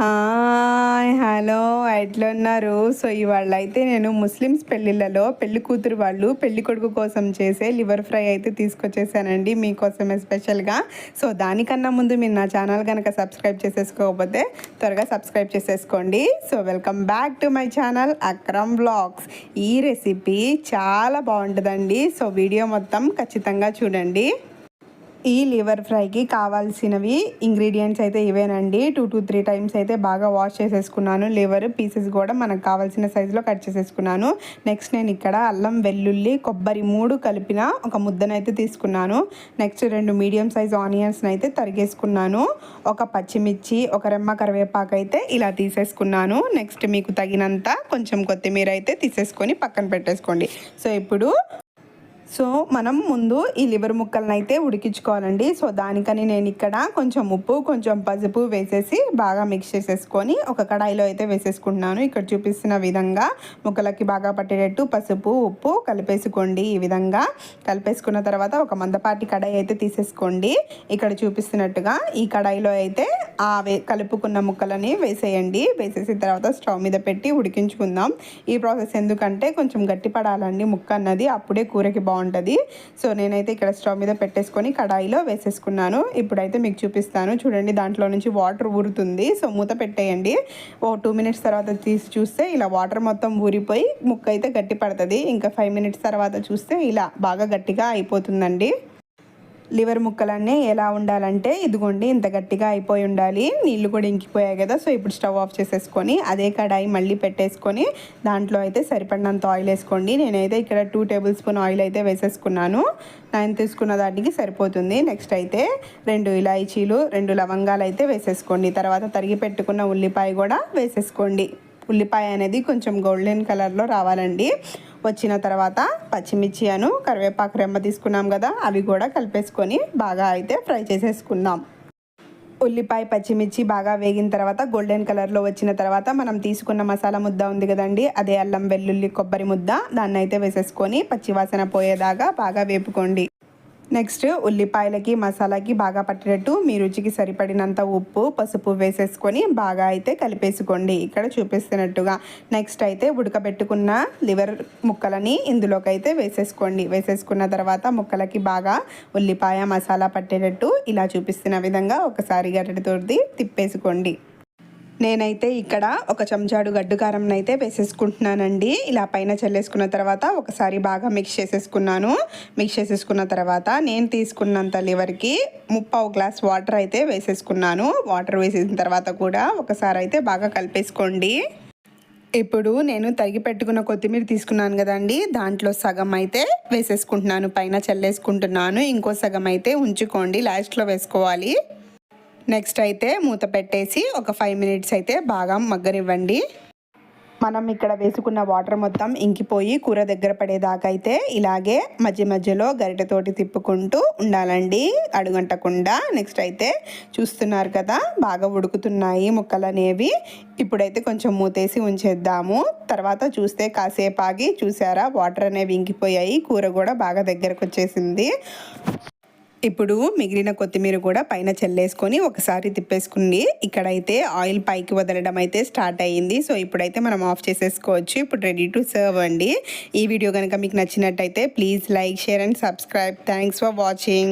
Hi hello ఎట్లున్నారు? So ఇవాళ అయితే నేను ముస్లిమ్స్ పెళ్ళిళ్ళలో పెళ్ళి కూతురు వాళ్ళు పెళ్ళి కొడుకు కోసం చేసే లివర్ ఫ్రై అయితే తీసుకొచ్చేసానండి మీకోసమే స్పెషల్గా. సో దానికన్నా ముందు మీరు నా ఛానల్ కనుక సబ్స్క్రైబ్ చేసేసుకోకపోతే త్వరగా సబ్స్క్రైబ్ చేసేసుకోండి. So welcome back to my channel Akram blogs ఈ రెసిపీ చాలా బాగుంటుందండి. సో వీడియో మొత్తం ఖచ్చితంగా చూడండి. ఈ లివర్ ఫ్రైకి కావాల్సినవి ఇంగ్రీడియంట్స్ అయితే ఇవేనండి. టూ టు త్రీ టైమ్స్ అయితే బాగా వాష్ చేసేసుకున్నాను. లివర్ పీసెస్ కూడా మనకు కావాల్సిన సైజులో కట్ చేసేసుకున్నాను. నెక్స్ట్ నేను ఇక్కడ అల్లం వెల్లుల్లి కొబ్బరి మూడు కలిపిన ఒక ముద్దనైతే తీసుకున్నాను. నెక్స్ట్ రెండు మీడియం సైజ్ ఆనియన్స్ని అయితే తరిగేసుకున్నాను. ఒక పచ్చిమిర్చి ఒక రెమ్మ కరివేపాకు అయితే ఇలా తీసేసుకున్నాను. నెక్స్ట్ మీకు తగినంత కొంచెం కొత్తిమీర అయితే తీసేసుకొని పక్కన పెట్టేసుకోండి. సో ఇప్పుడు సో మనం ముందు ఈ లివర్ ముక్కలను అయితే ఉడికించుకోవాలండి. సో దానికని నేను ఇక్కడ కొంచెం ఉప్పు కొంచెం పసుపు వేసేసి బాగా మిక్స్ చేసేసుకొని ఒక కడాయిలో అయితే వేసేసుకుంటున్నాను. ఇక్కడ చూపిస్తున్న విధంగా ముక్కలకి బాగా పట్టేటట్టు పసుపు ఉప్పు కలిపేసుకోండి ఈ విధంగా. కలిపేసుకున్న తర్వాత ఒక మందపాటి కడాయి అయితే తీసేసుకోండి. ఇక్కడ చూపిస్తున్నట్టుగా ఈ కడాయిలో అయితే ఆ వే కలుపుకున్న ముక్కలని వేసేయండి. వేసేసిన తర్వాత స్టవ్ మీద పెట్టి ఉడికించుకుందాం. ఈ ప్రాసెస్ ఎందుకంటే కొంచెం గట్టి పడాలండి ముక్క అన్నది. అప్పుడే కూరకి బాగుంటుంది. బాగుంటుంది. సో నేనైతే ఇక్కడ స్టవ్ మీద పెట్టేసుకొని కడాయిలో వేసేసుకున్నాను. ఇప్పుడైతే మీకు చూపిస్తాను. చూడండి దాంట్లో నుంచి వాటర్ ఊరుతుంది. సో మూత పెట్టేయండి. ఓ టూ మినిట్స్ తర్వాత తీసి చూస్తే ఇలా వాటర్ మొత్తం ఊరిపోయి ముక్క అయితే గట్టి పడుతుంది. ఇంకా ఫైవ్ మినిట్స్ తర్వాత చూస్తే ఇలా బాగా గట్టిగా అయిపోతుందండి. లివర్ ముక్కలన్నీ ఎలా ఉండాలంటే ఇదిగోండి ఇంత గట్టిగా అయిపోయి ఉండాలి. నీళ్ళు కూడా ఇంకిపోయాయి కదా సో ఇప్పుడు స్టవ్ ఆఫ్ చేసేసుకొని అదే కడాయి మళ్ళీ పెట్టేసుకొని దాంట్లో అయితే సరిపడినంత ఆయిల్ వేసుకోండి. నేనైతే ఇక్కడ టూ టేబుల్ స్పూన్ ఆయిల్ అయితే వేసేసుకున్నాను. నేను తీసుకున్న దానికి సరిపోతుంది. నెక్స్ట్ అయితే రెండు ఇలాయచీలు రెండు లవంగాలు అయితే వేసేసుకోండి. తర్వాత తరిగి పెట్టుకున్న ఉల్లిపాయ కూడా వేసేసుకోండి. ఉల్లిపాయ అనేది కొంచెం గోల్డెన్ కలర్లో రావాలండి. వచ్చిన తర్వాత పచ్చిమిర్చి అను కరివేపాకు రెమ్మ తీసుకున్నాం కదా అవి కూడా కలిపేసుకొని బాగా అయితే ఫ్రై చేసేసుకుందాం. ఉల్లిపాయ పచ్చిమిర్చి బాగా వేగిన తర్వాత గోల్డెన్ కలర్లో వచ్చిన తర్వాత మనం తీసుకున్న మసాలా ముద్ద ఉంది కదండి అదే అల్లం వెల్లుల్లి కొబ్బరి ముద్ద దాన్ని అయితే వేసేసుకొని పచ్చివాసన పోయేదాకా బాగా వేపుకోండి. నెక్స్ట్ ఉల్లిపాయలకి మసాలాకి బాగా పట్టేటట్టు మీ రుచికి సరిపడినంత ఉప్పు పసుపు వేసేసుకొని బాగా అయితే కలిపేసుకోండి. ఇక్కడ చూపిస్తున్నట్టుగా నెక్స్ట్ అయితే ఉడకబెట్టుకున్న లివర్ ముక్కలని ఇందులోకైతే వేసేసుకోండి. వేసేసుకున్న తర్వాత ముక్కలకి బాగా ఉల్లిపాయ మసాలా పట్టేటట్టు ఇలా చూపిస్తున్న విధంగా ఒకసారి గరిటతోటి తిప్పేసుకోండి. నేనైతే ఇక్కడ ఒక చెంచాడు గడ్డు కారం అయితే వేసేసుకుంటున్నానండి. ఇలా పైన చల్లేసుకున్న తర్వాత ఒకసారి బాగా మిక్స్ చేసేసుకున్నాను. మిక్స్ చేసేసుకున్న తర్వాత నేను తీసుకున్నంత లివర్కి ముప్పావు గ్లాస్ వాటర్ అయితే వేసేసుకున్నాను. వాటర్ వేసేసిన తర్వాత కూడా ఒకసారి అయితే బాగా కలిపేసుకోండి. ఇప్పుడు నేను తరిగి పెట్టుకున్న కొత్తిమీర తీసుకున్నాను కదండి. దాంట్లో సగం అయితే వేసేసుకుంటున్నాను. పైన చల్లేసుకుంటున్నాను. ఇంకో సగం అయితే ఉంచుకోండి. లాస్ట్లో వేసుకోవాలి. నెక్స్ట్ అయితే మూత పెట్టేసి ఒక ఫైవ్ మినిట్స్ అయితే బాగా మగ్గనివ్వండి. మనం ఇక్కడ వేసుకున్న వాటర్ మొత్తం ఇంకిపోయి కూర దగ్గర పడేదాకా అయితే ఇలాగే మధ్య మధ్యలో గరిటెతోటి తిప్పుకుంటూ ఉండాలండి. అడుగంటకుండా. నెక్స్ట్ అయితే చూస్తున్నారు కదా బాగా ఉడుకుతున్నాయి ముక్కలు అనేవి. ఇప్పుడైతే కొంచెం మూతేసి ఉంచేద్దాము. తర్వాత చూస్తే కాసేపు ఆగి చూసారా వాటర్ అనేవి ఇంకిపోయాయి కూర కూడా బాగా దగ్గరకు వచ్చేసింది ఇప్పుడు మిగిలిన కొత్తిమీర కూడా పైన చల్లేసుకొని ఒకసారి తిప్పేసుకుని ఇక్కడైతే ఆయిల్ పైకి వదలడం అయితే స్టార్ట్ అయ్యింది. సో ఇప్పుడైతే మనం ఆఫ్ చేసేసుకోవచ్చు. ఇప్పుడు రెడీ టు సర్వ్ అండి. ఈ వీడియో కనుక మీకు నచ్చినట్టయితే please like share and subscribe. Thanks for watching.